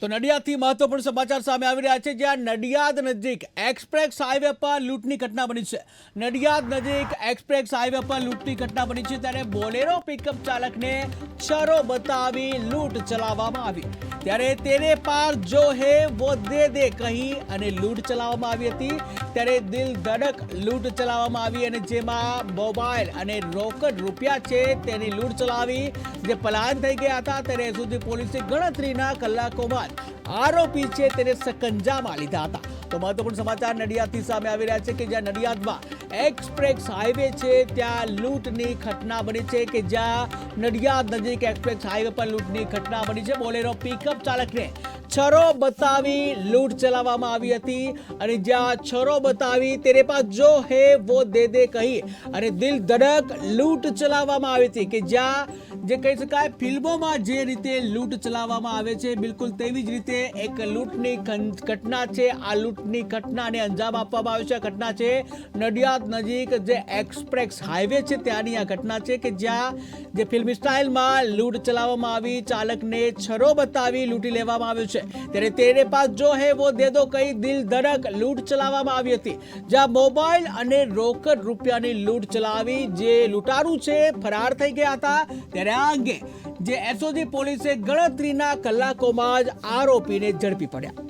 તો નડિયાદથી મહત્વપૂર્ણ સમાચાર સામે આવી રહ્યા છે જ્યાં નડિયાદ નજીક એક્સપ્રેસ હાઈવે પર લૂંટની ઘટના બની છે. નડિયાદ નજીક એક્સપ્રેસ હાઈવે પર લૂંટની ઘટના બની છે, ત્યારે બોલેરો પિકઅપ ચાલકને ચરો બતાવી લૂંટ ચલાવવામાં આવી. ત્યારે તેરે પાર જો હે, વો દે દે કહી અને લૂંટ ચલાવવામાં આવી હતી. ત્યારે દિલ ધડક લૂંટ ચલાવવામાં આવી અને જેમાં મોબાઈલ અને રોકડ રૂપિયા છે તેની લૂંટ ચલાવી. જે પલાયન થઈ ગયા હતા, ત્યારે સુધી પોલીસે ગણતરીના કલાકોમાં જ આરોપી છે તેને સકંજામાં લીધા હતા. તો મહત્વપૂર્ણ સમાચાર નડિયાદથી સામે આવી રહ્યા છે કે જ્યાં નડિયાદમાં એક્સપ્રેસ હાઈવે છે, ત્યાં લૂંટની ઘટના બની છે કે જ્યાં નડિયાદ નજીક એક્સપ્રેસ હાઈવે પર લૂંટની ઘટના બની છે. બોલેરો પિકઅપ ચાલકને છરો બતાવી લૂંટ ચલાવવામાં આવી હતી અને જ્યાં છરો બતાવી તેરે પાસ જો હે વો દે દે કહી અને દિલ ધડક લૂંટ ચલાવવામાં આવી હતી કે જ્યાં જે કહી શકાય, ફિલ્મોમાં જે રીતે લૂંટ ચલાવવામાં આવે છે, બિલકુલ તેવી જ રીતે એક લૂંટની ઘટના છે. આ લૂંટની ઘટનાને અંજામ આપવામાં આવ્યો છે. આ ઘટના છે નડિયાદ નજીક જે એક્સપ્રેસ હાઈવે છે, ત્યાંની આ ઘટના છે કે જ્યાં જે ફિલ્મ સ્ટાઇલમાં લૂંટ ચલાવવામાં આવી, ચાલકને છરો બતાવી લૂંટી લેવામાં આવ્યો છે. ત્યારે તેરે પાસ જો હે વો દે દો કઈ દિલ ધડક લૂંટ ચલાવવામાં આવી હતી. જ્યાં મોબાઈલ અને રોકડ રૂપિયાની લૂંટ ચલાવી જે લૂંટારું છે, ફરાર થઈ ગયા હતા, ત્યારે આ જે એસઓજી પોલીસે ગણતરીના કલાકોમાં જ આરોપીને ઝડપી પડ્યા.